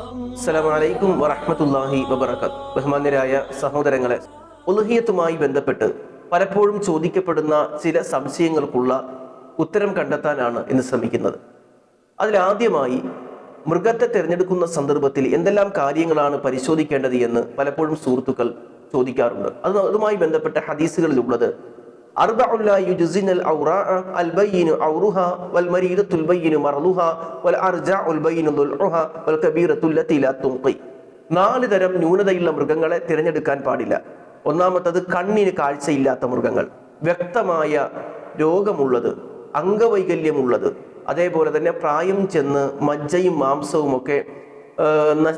അസ്സലാമലൈക്കും വറഹമത്തല്ലാഹി വബർക്കാത്ത് ബഹുമാന്യരായ സഹോദരങ്ങളെ ഉലഹിയത്തുമായി ബന്ധപ്പെട്ട് പലപ്പോഴും ചോദിക്കപ്പെടുന്ന ചില സംശയങ്ങൾക്കുള്ള ഉത്തരം കണ്ടെത്താനാണ് ഇന്ന് ശ്രമിക്കുന്നത്. അതിലാദ്യമായി മൃഗത്തെ തിരഞ്ഞെടുക്കുന്ന സന്ദർഭത്തിൽ എന്തെല്ലാം കാര്യങ്ങളാണ് പരിശോധിക്കേണ്ടത് എന്ന് പലപ്പോഴും സുഹൃത്തുക്കൾ ചോദിക്കാറുണ്ട്. അത് അതുമായി ബന്ധപ്പെട്ട ഹദീസുകളിലുള്ളത് നാല് തരം ന്യൂനതയുള്ള മൃഗങ്ങളെ തിരഞ്ഞെടുക്കാൻ പാടില്ല. ഒന്നാമത്തത് കണ്ണിന് കാഴ്ചയില്ലാത്ത മൃഗങ്ങൾ. വ്യക്തമായ രോഗമുള്ളത് അംഗവൈകല്യമുള്ളത് അതേപോലെ തന്നെ പ്രായം ചെന്ന് മജ്ജയും മാംസവും ഒക്കെ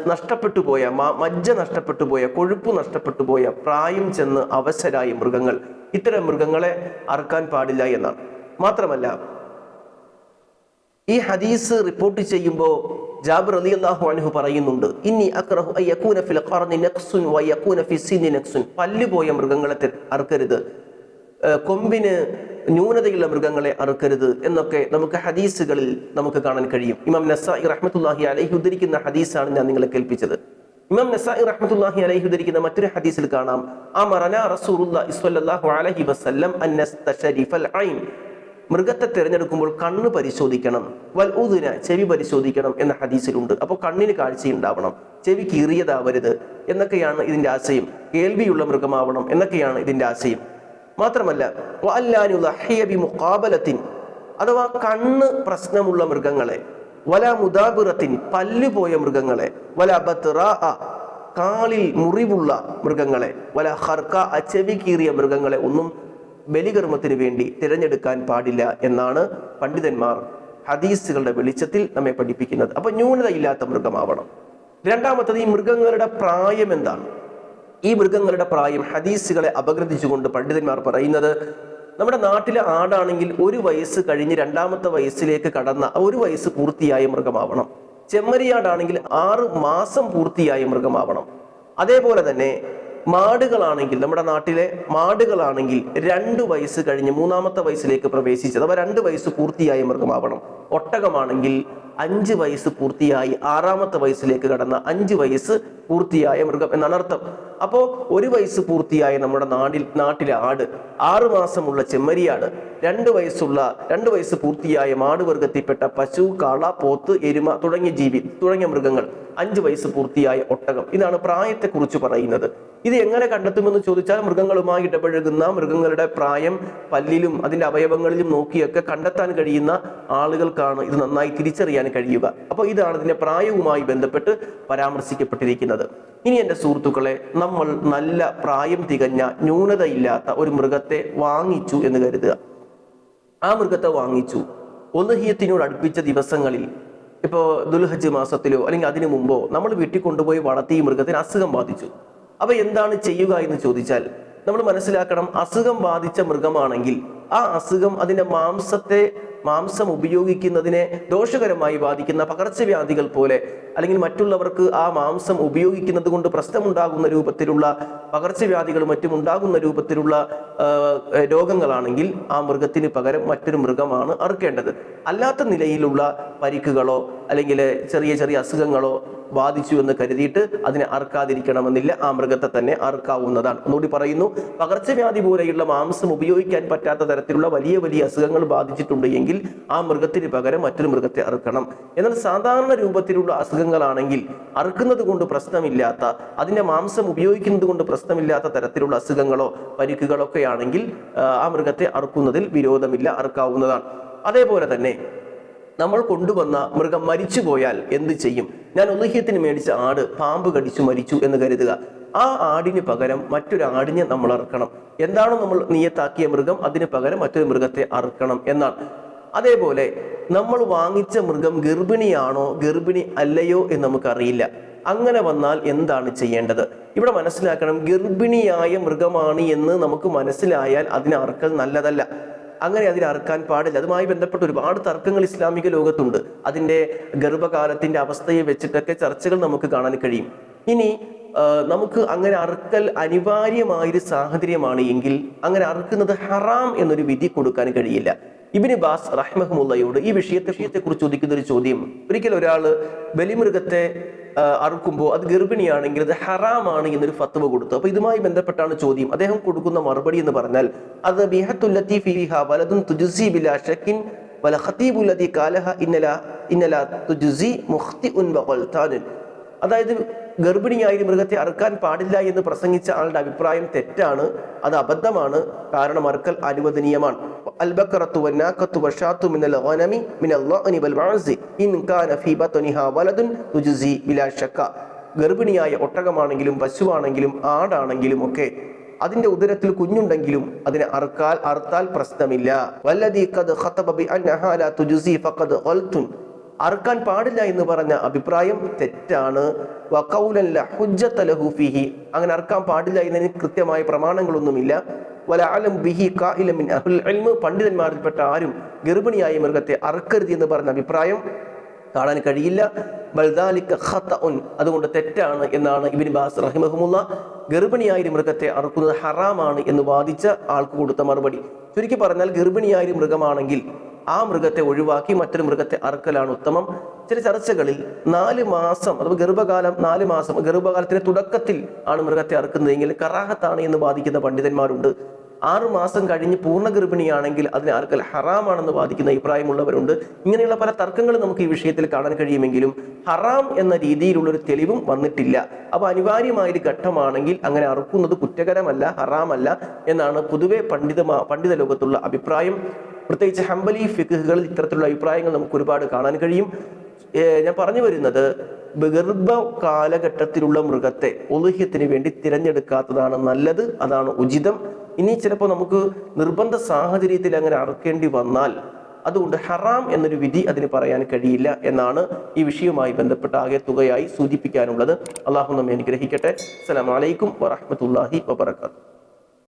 നഷ്ടപ്പെട്ടു പോയ മജ്ജ നഷ്ടപ്പെട്ടു പോയ കൊഴുപ്പ് നഷ്ടപ്പെട്ടു പോയ പ്രായം ചെന്ന് അവശരായ മൃഗങ്ങൾ ഇത്തരം മൃഗങ്ങളെ അറുക്കാൻ പാടില്ല എന്നാണ്. മാത്രമല്ല ഈ ഹദീസ് റിപ്പോർട്ട് ചെയ്യുമ്പോൾ ജാബിർ അലി അള്ളാഹു അൻഹു പറയുന്നുണ്ട് ഇനി അക്രഹു ഫിൽ ഫി സിനി നഖ്സുൻ. പല്ല് പോയ മൃഗങ്ങളെ അറുക്കരുത്. കൊമ്പിന് ന്യൂനതയുള്ള മൃഗങ്ങളെ അറുക്കരുത് എന്നൊക്കെ നമുക്ക് ഹദീസുകളിൽ നമുക്ക് കാണാൻ കഴിയും. ഇമാം നസായി റഹ്മത്തുല്ലാഹി അലൈഹി ഉദ്ധരിക്കുന്ന ഹദീസാണ് ഞാൻ നിങ്ങളെ കേൾപ്പിച്ചത്. ഇമാം നസായി റഹ്മത്തുല്ലാഹി അലൈഹി ഉദ്ധരിക്കുന്ന മറ്റൊരു ഹദീസിൽ കാണാം. അമറന റസൂലുള്ളാഹി സ്വല്ലല്ലാഹു അലൈഹി വസല്ലം അൻ നസ്തശരിഫൽ ഐൻ മൃഗത്തെ തിരഞ്ഞെടുക്കുമ്പോൾ കണ്ണ് പരിശോധിക്കണം. വൽ ഉദിന ചെവി പരിശോധിക്കണം എന്ന ഹദീസിലുണ്ട്. അപ്പോൾ കണ്ണിന് കാഴ്ചയുണ്ടാവണം. ചെവി കീറിയതാവരുത് എന്നൊക്കെയാണ് ഇതിന്റെ ആശയം. കേൾവിയുള്ള മൃഗമാവണം എന്നൊക്കെയാണ് ഇതിന്റെ ആശയം. മാത്രമല്ല അഥവാ കണ്ണ് പ്രശ്നമുള്ള മൃഗങ്ങളെ. വല മുദാബിറത്തിൻ പല്ല് പോയ മൃഗങ്ങളെ വല ബത്റാ കാലിൽ മുറിവുള്ള മൃഗങ്ങളെ വല ഹർക്ക അച്ചവി കീറിയ മൃഗങ്ങളെ ഒന്നും ബലികർമ്മത്തിന് വേണ്ടി തിരഞ്ഞെടുക്കാൻ പാടില്ല എന്നാണ് പണ്ഡിതന്മാർ ഹദീസുകളുടെ വെളിച്ചത്തിൽ നമ്മെ പഠിപ്പിക്കുന്നത്. അപ്പൊ ന്യൂനതയില്ലാത്ത മൃഗമാവണം. രണ്ടാമത്തത് ഈ മൃഗങ്ങളുടെ പ്രായം എന്താണ്? ഈ മൃഗങ്ങളുടെ പ്രായം ഹദീസുകളെ അപഗ്രഥിച്ചുകൊണ്ട് പണ്ഡിതന്മാർ പറയുന്നത് നമ്മുടെ നാട്ടിലെ ആടാണെങ്കിൽ ഒരു വയസ്സ് കഴിഞ്ഞ് രണ്ടാമത്തെ വയസ്സിലേക്ക് കടന്ന ഒരു വയസ്സ് പൂർത്തിയായ മൃഗമാവണം. ചെമ്മരിയാടാണെങ്കിൽ ആറ് മാസം പൂർത്തിയായ മൃഗമാവണം. അതേപോലെ തന്നെ മാടുകളാണെങ്കിൽ നമ്മുടെ നാട്ടിലെ മാടുകളാണെങ്കിൽ രണ്ട് വയസ്സ് കഴിഞ്ഞ് മൂന്നാമത്തെ വയസ്സിലേക്ക് പ്രവേശിച്ചത് അവ രണ്ട് വയസ്സ് പൂർത്തിയായ മൃഗമാവണം. ഒട്ടകമാണെങ്കിൽ അഞ്ച് വയസ്സ് പൂർത്തിയായി ആറാമത്തെ വയസ്സിലേക്ക് കടന്ന അഞ്ച് വയസ്സ് പൂർത്തിയായ മൃഗം എന്നാണ് അർത്ഥം. അപ്പോൾ ഒരു വയസ്സ് പൂർത്തിയായ നമ്മുടെ നാടിൽ നാട്ടിലെ ആട് ആറു മാസമുള്ള ചെമ്മരിയാട് രണ്ട് വയസ്സുള്ള രണ്ട് വയസ്സ് പൂർത്തിയായ മാടുവർഗത്തിൽപ്പെട്ട പശു കാള പോത്ത് എരുമ തുടങ്ങിയ ജീവി തുടങ്ങിയ മൃഗങ്ങൾ. അഞ്ച് വയസ്സ് പൂർത്തിയായ ഒട്ടകം. ഇതാണ് പ്രായത്തെക്കുറിച്ച് പറയുന്നത്. ഇത് എങ്ങനെ കണ്ടെത്തുമെന്ന് ചോദിച്ചാൽ മൃഗങ്ങളുമായി ഇടപഴകുന്ന മൃഗങ്ങളുടെ പ്രായം പല്ലിലും അതിന്റെ അവയവങ്ങളിലും നോക്കിയൊക്കെ കണ്ടെത്താൻ കഴിയുന്ന ആളുകൾക്കാണ് ഇത് നന്നായി തിരിച്ചറിയാൻ കഴിയുക. അപ്പോൾ ഇതാണ് ഇതിന്റെ പ്രായവുമായി ബന്ധപ്പെട്ട് പരാമർശിക്കപ്പെട്ടിരിക്കുന്നത്. ഇനി എന്റെ സുഹൃത്തുക്കളെ നമ്മൾ നല്ല പ്രായം തികഞ്ഞ ന്യൂനതയില്ലാത്ത ഒരു മൃഗത്തെ വാങ്ങിച്ചു എന്ന് കരുതുക. ആ മൃഗത്തെ വാങ്ങിച്ചു. ഒന്നുഹിയത്തിനോട് അടുപ്പിച്ച ദിവസങ്ങളിൽ ഇപ്പോൾ ദുൽഹജ് മാസത്തിലോ അല്ലെങ്കിൽ അതിനു മുമ്പോ നമ്മൾ വീട്ടിൽ കൊണ്ടുപോയി വളർത്തി മൃഗത്തിന് അസുഖം ബാധിച്ചു. അപ്പൊ എന്താണ് ചെയ്യുക എന്ന് ചോദിച്ചാൽ നമ്മൾ മനസ്സിലാക്കണം അസുഖം ബാധിച്ച മൃഗമാണെങ്കിൽ ആ അസുഖം അതിന്റെ മാംസത്തെ മാംസം ഉപയോഗിക്കുന്നതിനെ ദോഷകരമായി ബാധിക്കുന്ന പകർച്ചവ്യാധികൾ പോലെ അല്ലെങ്കിൽ മറ്റുള്ളവർക്ക് ആ മാംസം ഉപയോഗിക്കുന്നത് കൊണ്ട് പ്രശ്നമുണ്ടാകുന്ന രൂപത്തിലുള്ള പകർച്ചവ്യാധികളും മറ്റും ഉണ്ടാകുന്ന രൂപത്തിലുള്ള രോഗങ്ങളാണെങ്കിൽ ആ മൃഗത്തിന് പകരം മറ്റൊരു മൃഗമാണ് അറുക്കേണ്ടത്. അല്ലാത്ത നിലയിലുള്ള പരിക്കുകളോ അല്ലെങ്കിൽ ചെറിയ ചെറിയ അസുഖങ്ങളോ ബാധിച്ചു എന്ന് കരുതിയിട്ട് അതിനെ അറുക്കാതിരിക്കണമെന്നില്ല. ആ മൃഗത്തെ തന്നെ അറുക്കാവുന്നതാണ്. ഒന്നുകൂടി പറയുന്നു പകർച്ചവ്യാധി പോലെയുള്ള മാംസം ഉപയോഗിക്കാൻ പറ്റാത്ത തരത്തിലുള്ള വലിയ വലിയ അസുഖങ്ങൾ ബാധിച്ചിട്ടുണ്ട് എങ്കിൽ ആ മൃഗത്തിന് പകരം മറ്റൊരു മൃഗത്തെ അറുക്കണം. എന്നാൽ സാധാരണ രൂപത്തിലുള്ള അസുഖങ്ങളാണെങ്കിൽ അറുക്കുന്നത് കൊണ്ട് പ്രശ്നമില്ലാത്ത അതിന്റെ മാംസം ഉപയോഗിക്കുന്നത് കൊണ്ട് പ്രശ്നമില്ലാത്ത തരത്തിലുള്ള അസുഖങ്ങളോ പരിക്കുകളോ ഒക്കെ ആണെങ്കിൽ ആ, മൃഗത്തെ അറുക്കുന്നതിൽ വിരോധമില്ല അറുക്കാവുന്നതാണ്. അതേപോലെ തന്നെ നമ്മൾ കൊണ്ടുവന്ന മൃഗം മരിച്ചു പോയാൽ എന്ത് ചെയ്യും? ഞാൻ ഒന്നുഹ്യത്തിന് മേടിച്ച ആട് പാമ്പ് കടിച്ചു മരിച്ചു എന്ന് കരുതുക. ആ ആടിന് പകരം മറ്റൊരു ആടിനെ നമ്മൾ അറുക്കണം. എന്താണോ നമ്മൾ നിയത്താക്കിയ മൃഗം അതിന് പകരം മറ്റൊരു മൃഗത്തെ അറുക്കണം എന്നാണ്. അതേപോലെ നമ്മൾ വാങ്ങിച്ച മൃഗം ഗർഭിണിയാണോ ഗർഭിണി അല്ലയോ എന്ന് നമുക്കറിയില്ല. അങ്ങനെ വന്നാൽ എന്താണ് ചെയ്യേണ്ടത്? ഇവിടെ മനസ്സിലാക്കണം ഗർഭിണിയായ മൃഗമാണ് എന്ന് നമുക്ക് മനസ്സിലായാൽ അതിനെ അറുക്കൽ നല്ലതല്ല. അങ്ങനെ അതിനെ അറുക്കാൻ പാടില്ല. അതുമായി ബന്ധപ്പെട്ട് ഒരുപാട് തർക്കങ്ങൾ ഇസ്ലാമിക ലോകത്തുണ്ട്. അതിന്റെ ഗർഭകാലത്തിന്റെ അവസ്ഥയെ വെച്ചിട്ടൊക്കെ ചർച്ചകൾ നമുക്ക് കാണാൻ കഴിയും. ഇനി നമുക്ക് അങ്ങനെ അറുക്കൽ അനിവാര്യമായൊരു സാഹചര്യമാണ് എങ്കിൽ അങ്ങനെ അറുക്കുന്നത് ഹറാം എന്നൊരു വിധി കൊടുക്കാൻ കഴിയില്ല. ഇബിന് ബാസ് റഹ്മഹമുള്ളയോട് ഈ വിഷയത്തെ വിഷയത്തെ കുറിച്ച് ചോദിക്കുന്ന ഒരു ചോദ്യം. ഒരിക്കൽ ഒരാൾ ബലിമൃഗത്തെ അറുക്കുമ്പോൾ അത് ഗർഭിണിയാണെങ്കിൽ അത് ഹറാമാണ് എന്നൊരു ഫത്വ കൊടുത്തു. അപ്പൊ ഇതുമായി ബന്ധപ്പെട്ടാണ് ചോദ്യം. അദ്ദേഹം കൊടുക്കുന്ന മറുപടി എന്ന് പറഞ്ഞാൽ അത് ബിഹത്തുല്ലത്തി ഫിഹ വലതും തുജുസി ബില ഷക്കിൻ വല ഖതീബുല്ലതി കാലഹ ഇന്നല ഇന്നല തുജുസി മുഖ്തിഉൻ വഗൽതാനുൻ അതായത് ഗർഭിണിയായ മൃഗത്തെ അറുക്കാൻ പാടില്ല എന്ന് പ്രസംഗിച്ച ആളുടെ അഭിപ്രായം തെറ്റാണ് അത് അബദ്ധമാണ്. കാരണം അറുക്കൽ അനുവദനീയമാണ്. ഗർഭിണിയായ ഒട്ടകമാണെങ്കിലും പശുവാണെങ്കിലും ആടാണെങ്കിലും ഒക്കെ അതിന്റെ ഉദരത്തിൽ കുഞ്ഞുണ്ടെങ്കിലും അതിനെ അറുക്കാൽ അറുത്താൽ പ്രശ്നമില്ല. ഖതബ ഫഖദ് ഖൽതുൻ അറുക്കാൻ പാടില്ല എന്ന് പറഞ്ഞ അഭിപ്രായം തെറ്റാണ്. അങ്ങനെ അറുക്കാൻ പാടില്ല എന്നതിന് കൃത്യമായ പ്രമാണങ്ങളൊന്നുമില്ല. ബിഹി പണ്ഡിതന്മാരിൽപ്പെട്ട ആരും ഗർഭിണിയായ മൃഗത്തെ അറുക്കരുത് എന്ന് പറഞ്ഞ അഭിപ്രായം കാണാൻ കഴിയില്ല. അതുകൊണ്ട് തെറ്റാണ് എന്നാണ് ഇബിൻ ബാസ് റഹിമഹമുള്ള. ഗർഭിണിയായ മൃഗത്തെ അറുക്കുന്നത് ഹറാമാണ് എന്ന് വാദിച്ച ആൾക്ക് കൊടുത്ത മറുപടി. ചുരുക്കി പറഞ്ഞാൽ ഗർഭിണിയായ മൃഗമാണെങ്കിൽ ആ മൃഗത്തെ ഒഴിവാക്കി മറ്റൊരു മൃഗത്തെ അറുക്കലാണ് ഉത്തമം. ചില ചർച്ചകളിൽ നാല് മാസം അഥവാ ഗർഭകാലം നാല് മാസം ഗർഭകാലത്തിന്റെ തുടക്കത്തിൽ ആണ് മൃഗത്തെ അറുക്കുന്നതെങ്കിൽ കറാഹത്താണ് എന്ന് വാദിക്കുന്ന പണ്ഡിതന്മാരുണ്ട്. ആറു മാസം കഴിഞ്ഞ് പൂർണ ഗർഭിണിയാണെങ്കിൽ അതിനെ അറുക്കൽ ഹറാമാണെന്ന് വാദിക്കുന്ന അഭിപ്രായമുള്ളവരുണ്ട്. ഇങ്ങനെയുള്ള പല തർക്കങ്ങളും നമുക്ക് ഈ വിഷയത്തിൽ കാണാൻ കഴിയുമെങ്കിലും ഹറാം എന്ന രീതിയിലുള്ള ഒരു തെളിവും വന്നിട്ടില്ല. അപ്പൊ അനിവാര്യമായ ഒരു ഘട്ടമാണെങ്കിൽ അങ്ങനെ അറുക്കുന്നത് കുറ്റകരമല്ല ഹറാമല്ല എന്നാണ് പൊതുവെ പണ്ഡിത പണ്ഡിത ലോകത്തുള്ള അഭിപ്രായം. പ്രത്യേകിച്ച് ഹംബലി ഫിഖുകളിൽ ഇത്തരത്തിലുള്ള അഭിപ്രായങ്ങൾ നമുക്ക് ഒരുപാട് കാണാൻ കഴിയും. ഞാൻ പറഞ്ഞു വരുന്നത് ഗർഭ കാലഘട്ടത്തിലുള്ള മൃഗത്തെ ഒലുഹ്യത്തിന് വേണ്ടി തിരഞ്ഞെടുക്കാത്തതാണ് നല്ലത് അതാണ് ഉചിതം. ഇനി ചിലപ്പോൾ നമുക്ക് നിർബന്ധ സാഹചര്യത്തിൽ അങ്ങനെ അറുക്കേണ്ടി വന്നാൽ അതുകൊണ്ട് ഹറാം എന്നൊരു വിധി അതിന് പറയാൻ കഴിയില്ല എന്നാണ് ഈ വിഷയവുമായി ബന്ധപ്പെട്ട ആകെ തുകയായി സൂചിപ്പിക്കാനുള്ളത്. അള്ളാഹു നമ്മെ അനുഗ്രഹിക്കട്ടെ. അസ്സലാമലൈക്കും അലൈക്കും വറഹ്മത്തുള്ളാഹി വബറകാതുഹു.